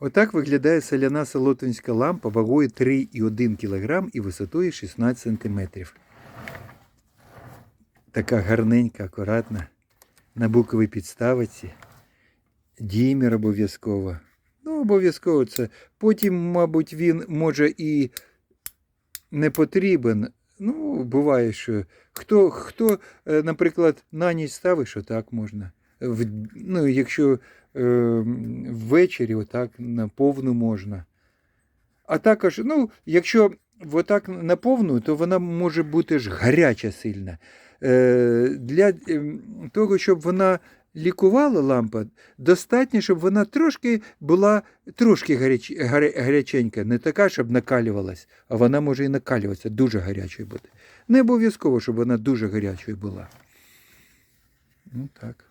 Отак виглядає соляна солотвинська лампа вагою 3,1 кг і висотою 16 см. Така гарненька, акуратна. На буковій підставиці. Дімір обов'язково. Ну, обов'язково це. Потім, мабуть, він може і не потрібен. Ну, буває, що хто, хто е, наприклад, на ніч ставить, що так можна. Ну, якщо е, ввечері отак на повну можна. А також, ну, якщо отак на повну, то вона може бути ж гаряча сильна. Е, для ем, того, щоб вона лікувала лампа, достатньо, щоб вона трошки була трошки гаряч, гаря, гаряченька, не така, щоб накалювалась, а вона може і накалюватися, дуже гарячою бути. Не обов'язково, щоб вона дуже гарячою була. Ну так.